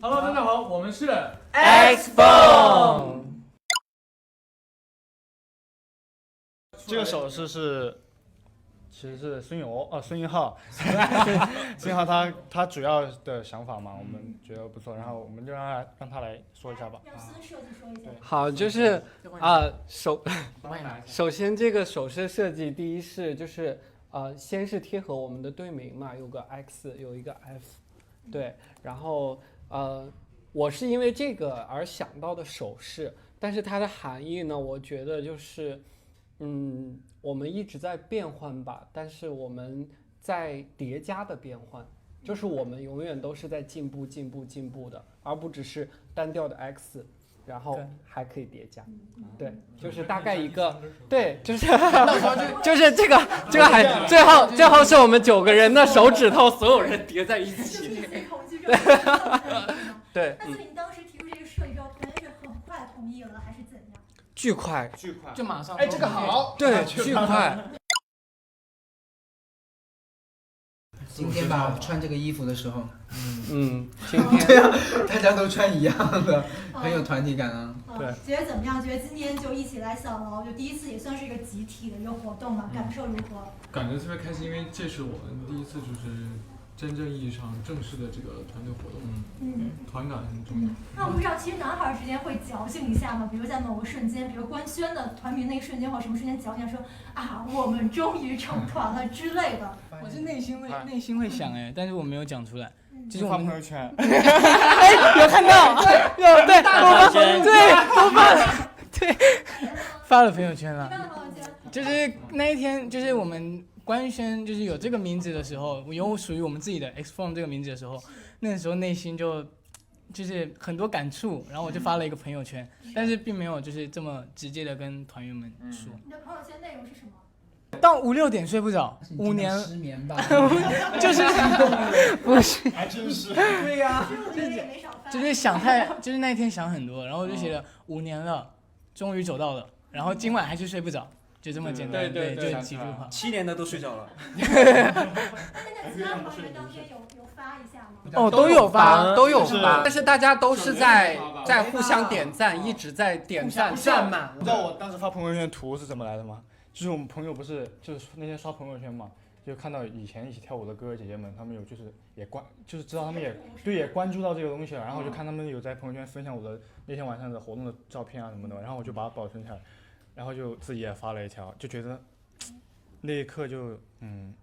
Hello，大家好，我们是 X Phone。这个手势是，其实是孙勇哦，孙云浩，孙云浩他 他主要的想法嘛，我们觉得不错，然后我们就让他让他来说一下吧。让孙设计说一下。好，就是啊，首。首先这个手势设计，第一是就是呃，先是贴合我们的队名嘛，有个 X，有一个 F，对，然后呃，我是因为这个而想到的手势，但是它的含义呢，我觉得就是，嗯，我们一直在变换吧，但是我们在叠加的变换，就是我们永远都是在进步、进步、进步的，而不只是单调的 X，然后还可以叠加，对，就是大概一个，对，就是就是这个这个还最后最后是我们九个人的手指头，所有人叠在一就起，是对，嗯所以你当时提出这个设计之后，团员是很快同意了，还是怎样？巨快，巨快，就马上。哎，这个好，对，巨快，今天吧，穿这个衣服的时候，嗯嗯，今天大家都穿一样的，很有团体感啊。嗯对觉得怎么样？觉得今天就一起来小楼，就第一次也算是一个集体的一个活动嘛，感受如何？感觉特别开心，因为这是我们第一次就是真正意义上正式的这个团队活动，嗯。团感很重要。那我不知道，其实男孩儿之间会矫情一下吗？比如在某个瞬间，比如官宣的团名那一瞬间，或者什么瞬间矫情说啊，我们终于成团了之类的。我是内心会内心会想哎，但是我没有讲出来。嗯就是 发朋友圈，有看到，对，有对，我们对，我发，对，发了朋友圈了。就是那一天，就是我们官宣就是有这个名字的时候，有属于我们自己的 Xform 这个名字的时候，那个时候内心就就是很多感触，然后我就发了一个朋友圈，但是并没有就是这么直接的跟团员们说。你的朋友圈内容是什么？到五六点睡不着，五年失眠吧？就是不是，还真是。对呀。就是想太，就是那天想很多，然后我就写了五年了，终于走到了，然后今晚还是睡不着，就这么简单，对对对。七年的都睡着了。那那其他团员当天有有发一下吗？哦，都有发，都有是发，但是大家都是在在互相点赞，一直在点赞赞嘛你知道我当时发朋友圈的图是怎么来的吗？就是我们朋友不是就是那天刷朋友圈嘛，就看到以前一起跳舞的哥哥姐姐们，他们有就是也关就是知道他们也对也关注到这个东西了，然后我就看他们有在朋友圈分享我的那天晚上的活动的照片啊什么的，然后我就把它保存下来，然后就自己也发了一条，就觉得那一刻就嗯。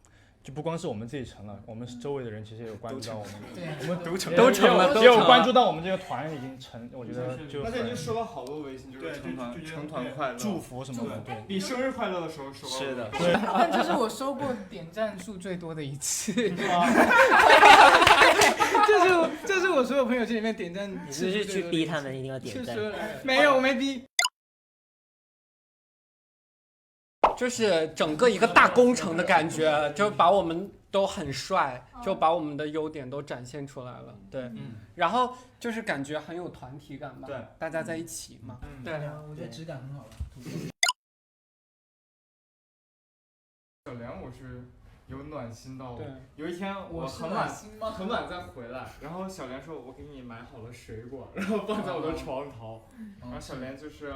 就不光是我们自己成了，我们周围的人其实也有关注到我们，我们都成都成了也有关注到我们这个团已经成，我觉得就那天很就收到好多微信，就对是成团成团快乐，祝福什么的，对。比生日快乐的时候收到。是的，但这是我收过点赞数最多的一次，这是我这是我所有朋友圈里面点赞你是去逼他们一定要点赞？没有，我没逼。就是整个一个大工程的感觉，就把我们都很帅，就把我们的优点都展现出来了。对，嗯，然后就是感觉很有团体感吧，对，大家在一起嘛。嗯对，我觉得质感很好吧。小梁我是有暖心到对，有一天我很晚 很晚再回来，然后小莲说：“我给你买好了水果，然后放在我的床头。”然后小莲就是，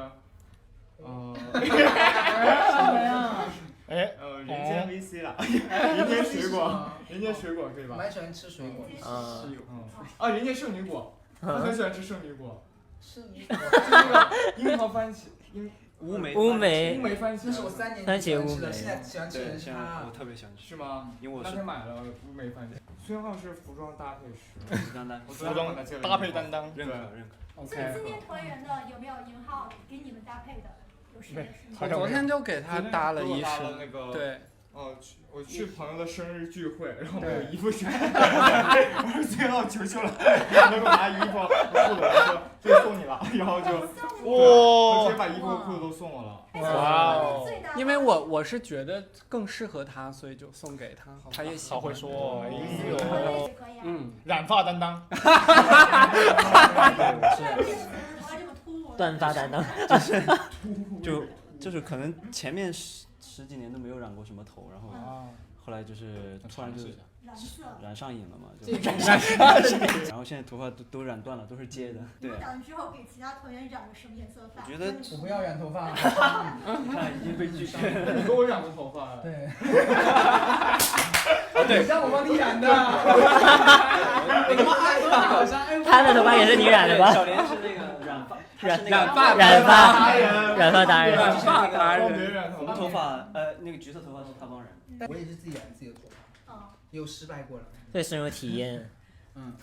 呃，什么呀？哎，呃，人间 VC 了，人间水果，人间水果可以吧？我蛮喜欢吃水果的。啊，嗯，啊，人间圣女果，他很喜欢吃圣女果，是你就是那个樱桃番茄，樱乌梅乌梅乌梅番茄，这是我三年番前喜欢吃的，现在喜欢吃对，的是现在我它。特别喜欢吃，是吗？因为我是那天买了乌梅番茄。孙浩是服装搭配师，丹丹，我服装搭配担当，认可认可。所以 OK。今天团圆的有没有银浩给你们搭配的？有谁的是？我昨天就给他搭了一身，那个，对，哦，去我去朋友的生日聚会，然后没有衣服穿，我说最后求求了，能给我拿衣服和裤子，我说这送你了，然后就，哇直接把衣服和裤子都送我了。哇因为我我是觉得更适合他，所以就送给他，他也喜欢。好会说。嗯，染发担当，这么突兀。断发担当，就是 就就是可能前面十十几年都没有染过什么头，然后啊，后来就是突然就。染上瘾了嘛，染上瘾然后现在头发都都染断了，都是接的。对你们，打算之后给其他团员染个什么颜色的发？我觉得我不要染头发。你看已经被拒绝了。你给我染过头发了，对。对让我帮你染的。他的头发也是你染的吧？小莲是那个染染发染发染发达人染发达人人。染头发。红头发，呃，那个橘色头发是他帮染。我也是自己染自己的头发，嗯，有失败过了。对深有体验。嗯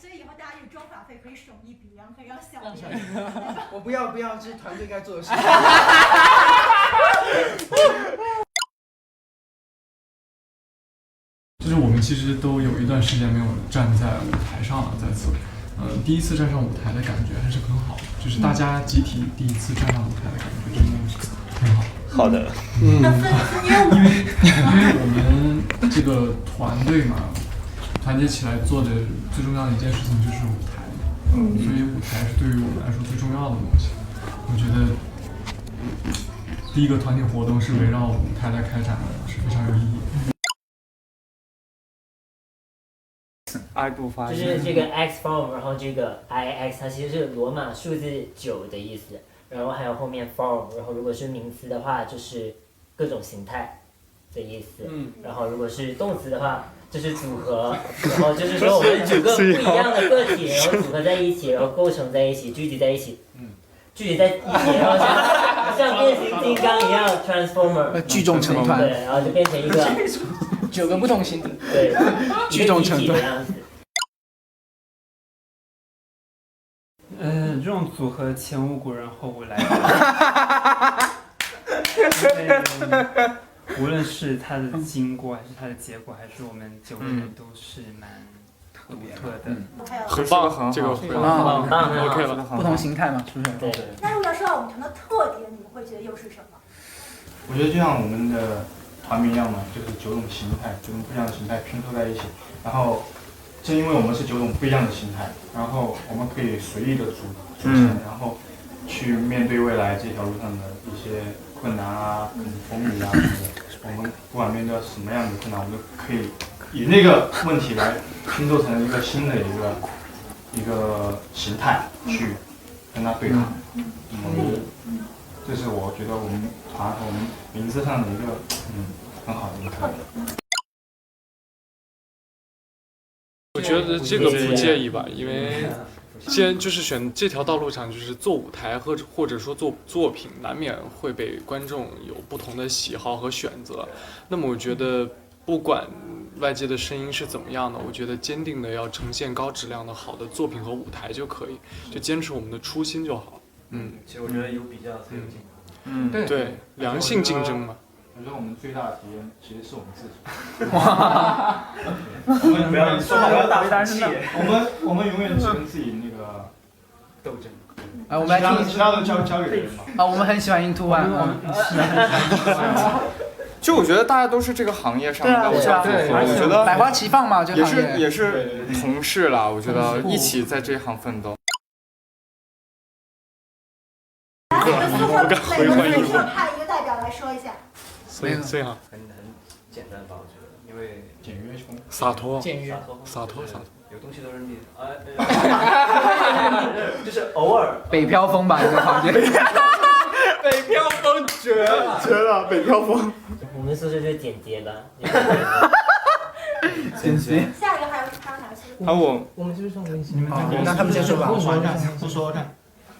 所以以后大家这个妆发费可以省一笔，然后可以让小莲。我不要不要，这是团队该做的事情。就是我们其实都有一段时间没有站在舞台上了，在此，呃，第一次站上舞台的感觉还是很好的，就是大家集体第一次站上舞台的感觉真的很好。好的。那分分，因为我因为因为我们这个团队嘛，团结起来做的最重要的一件事情就是舞台，嗯，所以舞台是对于我们来说最重要的东西。我觉得第一个团体活动是围绕舞台来开展的，是非常有意义的。爱不发就是这个 X form，然后这个 I X 它其实是罗马数字九的意思，然后还有后面 form，然后如果是名词的话就是各种形态的意思，嗯，然后如果是动词的话就是组合，然后就是说我们九个 不一样的个体，然后组合在一起，然后构成在一起，聚集在一起，嗯，聚集在一起，然后像像变形金刚一样 transformer，聚众成团。对，然后就变成一个九个不同形体。对聚众成团一个集体的样子。呃，这种组合前无古人后无来者。因 为无论是它的经过，还是它的结果，还是我们九个人都是蛮独特的。还有很棒，这个很棒，很棒 OK 了。不同形态嘛，是不是？对，那如果要说到我们团的特点，你们会觉得又是什么？我觉得就像我们的团名一样嘛，就是九种形态，九种不一样的形态拼凑在一起。然后，正因为我们是九种不一样的形态，然后我们可以随意的组组成，然后去面对未来这条路上的一些困难啊、嗯风雨啊什么的。我们不管面对什么样的困难，我们都可以以那个问题来拼凑成一个新的一个一个形态去跟它对抗。嗯，这是我觉得我们团和我们名字上的一个嗯很好的一个特点。我觉得这个不介意吧，因为既然就是选这条道路上，就是做舞台或者或者说做作品，难免会被观众有不同的喜好和选择。那么我觉得，不管外界的声音是怎么样的，我觉得坚定的要呈现高质量的好的作品和舞台就可以，就坚持我们的初心就好。嗯，其实我觉得有比较才有竞争。嗯，对对，良性竞争嘛。我觉得我们最大的敌人其实是我们自己。哇！我们不要说话不要大声气。我们我们永远只跟自己那个斗争。啊，我们来听其他的交交给别人吧。啊，我们很喜欢 Into One，我们就我觉得大家都是这个行业上的偶对啊，像组合，我觉得百花齐放嘛，就也。是也是同事啦，我觉得一起在这一行奋斗。来，每个宿舍不敢回每所以这样很很简单吧，我觉得，因为简约风。洒脱，简约洒。脱洒脱。有东西都扔地，哎，就是偶尔北漂风吧，这个房间。北漂风绝了，绝了，北漂风。我们宿舍就简洁吧。简洁。下一个还有还有哪个宿舍？啊，我我们就是说温馨。你们让他们先说吧，不说看，不说看。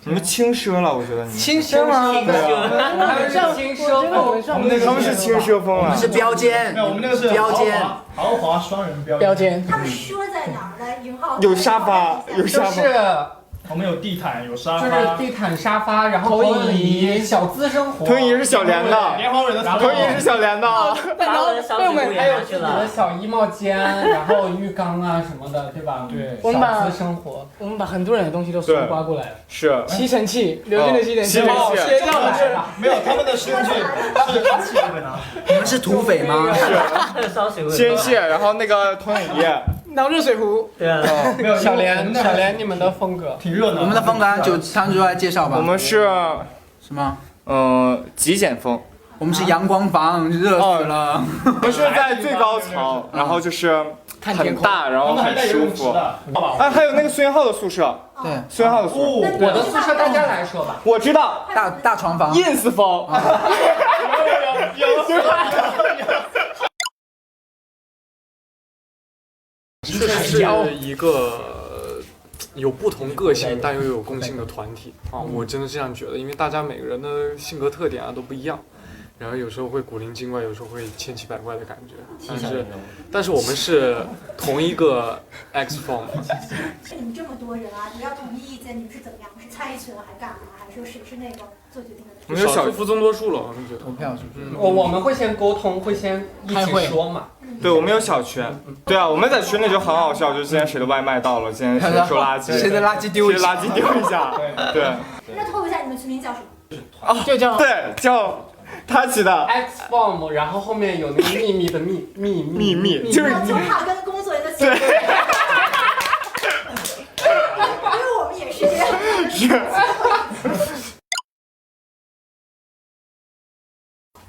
你们轻奢了，我觉得你们。轻奢吗？轻奢上轻奢风，我们那个他们是轻奢风啊我们。是标间没，有，我们那个是标间。豪华双人标标间。他们说在哪儿来引号？有沙发，有沙发。就是我们有地毯，有沙就是发。地毯、沙发，然后投影仪、小资生活。投影仪是小莲的，莲花蕊的投影仪是小莲的。把我的小对，我们礼物也还有自己。的小衣帽间，然后浴缸啊什么的，对吧？对我们把小资生活。我们把很多人的东西都搜刮过来了，是。吸尘器，刘军的吸尘器，吸尘器切掉来了。没有，他们的吸尘器是他自己会拿。你们是土匪吗？还有 烧水壶。鲜蟹，然后那个投影仪。然后热水壶，对啊，没有小莲，小莲，你们的风格。挺热闹。我们的风格就汤主来介绍吧。我们是什么？呃极简风，我们是阳光房，热死了。我们是在最高层，然后就是很大，然后很舒服。哎，还有那个孙云浩的宿舍，对，孙云浩的宿舍，我的宿舍大家来说吧。我知道，大大床房。ins 风。确实是一个有不同个性但又有共性的团体啊！我真的这样觉得，因为大家每个人的性格特点啊都不一样，然后有时候会古灵精怪，有时候会千奇百怪的感觉。但是，但是我们是同一个 X form。你们这么多人啊，你要统一意见，你们是怎么样？是猜拳还干嘛？还是说谁是那个做决定的？我们少数服从多数了，我们觉得。投票是不是？我我们会先沟通，会先一起说嘛。对，我们有小群。对啊，我们在群里就很好笑，就是今天谁的外卖到了，今天谁收垃圾，谁的垃圾丢一谁垃圾丢一下。对。那透露一下你们群名叫什么？啊，就叫对叫 他起的。X form，然后后面有那个秘密的秘 秘秘密，就是总怕跟工作人的对。因为我们也是这样。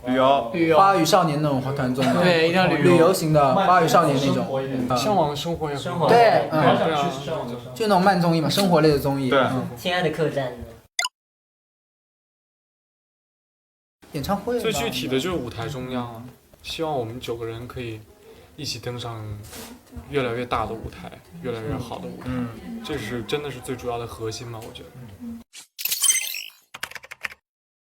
旅游，旅游，花语少年那种团综的，对，一定要旅游。旅游型的花语少年那种，向往生活也生活。对，嗯，就那种慢综艺嘛，生活类的综艺。对，亲爱的客栈演唱会。最具体的就是舞台中央啊，希望我们九个人可以一起登上越来越大的舞台，越来越好的舞台，嗯，这是真的是最主要的核心吗，我觉得。